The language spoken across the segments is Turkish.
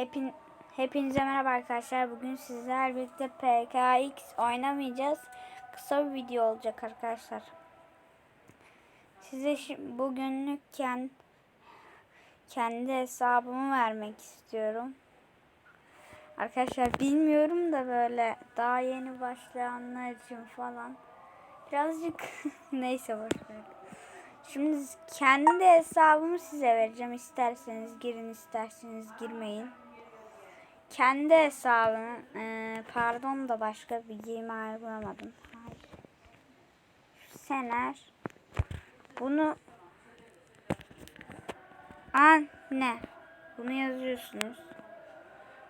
Hepin, hepinize merhaba arkadaşlar. Bugün sizler birlikte PKX oynamayacağız. Kısa bir video olacak arkadaşlar. Size şi- bugünlük kend, kendi hesabımı vermek istiyorum. Arkadaşlar bilmiyorum da böyle daha yeni başlayanlar için falan. Birazcık neyse boşver. Şimdi kendi hesabımı size vereceğim. İsterseniz girin, isterseniz girmeyin. Kendi hesabımı, eee, pardon da başka bir gmail bulamadım. Sener. Bunu anne. Bunu yazıyorsunuz.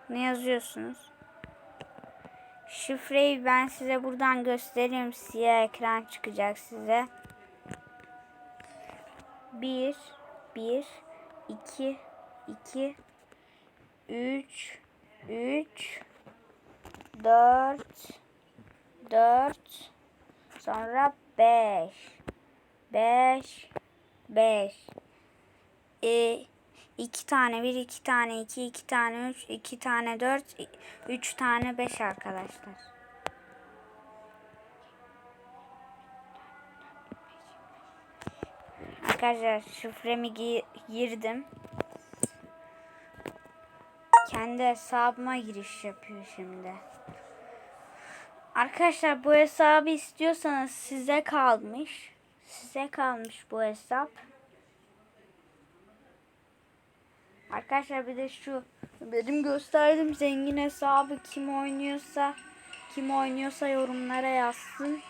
Bunu yazıyorsunuz. Şifreyi ben size buradan göstereyim. Siyah ekran çıkacak size. 1 1 2 2 3 3 4 4 sonra 5 5 5 e, 2 tane 1 2 tane 2 2 tane 3 2 tane 4 3 tane 5 arkadaşlar. Arkadaşlar şifremi gi- girdim. Kendi hesabıma giriş yapıyor şimdi. Arkadaşlar bu hesabı istiyorsanız size kalmış. Size kalmış bu hesap. Arkadaşlar bir de şu benim gösterdiğim zengin hesabı kim oynuyorsa kim oynuyorsa yorumlara yazsın.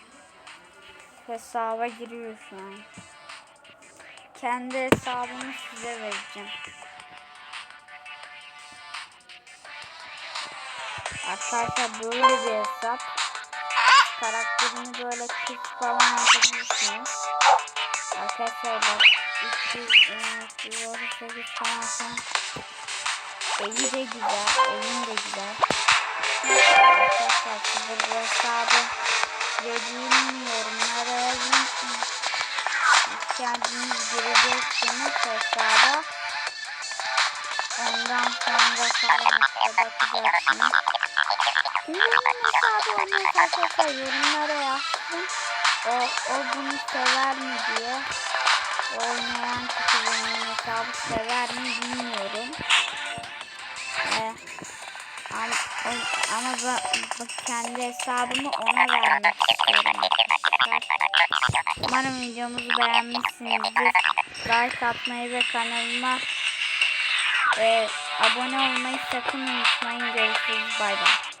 Hesaba giriyor şu an kendi hesabımı size vereceğim. Arkadaşlar böyle bir hesap. Karakterini böyle kız falan yapabilirsiniz. Arkadaşlar bak 300 338 falan falan. Evi de güzel, evin de güzel. Arkadaşlar size bu hesabı dediğim yorumlara yazın kendiniz gireceksiniz hesaba. Ondan sonra işte bakacaksınız. Kimin hesabı oynuyorsa arkadaşlar yorumlara yazsın. O, o bunu sever mi diye. Oynayan kişi bunun hesabı sever mi bilmiyorum. Ee, ama, ama ben, bu kendi hesabımı ona vermek istiyorum. Umarım videomuzu beğenmişsinizdir. Like atmayı ve kanalıma e, abone olmayı sakın unutmayın. Görüşürüz. Bay bay.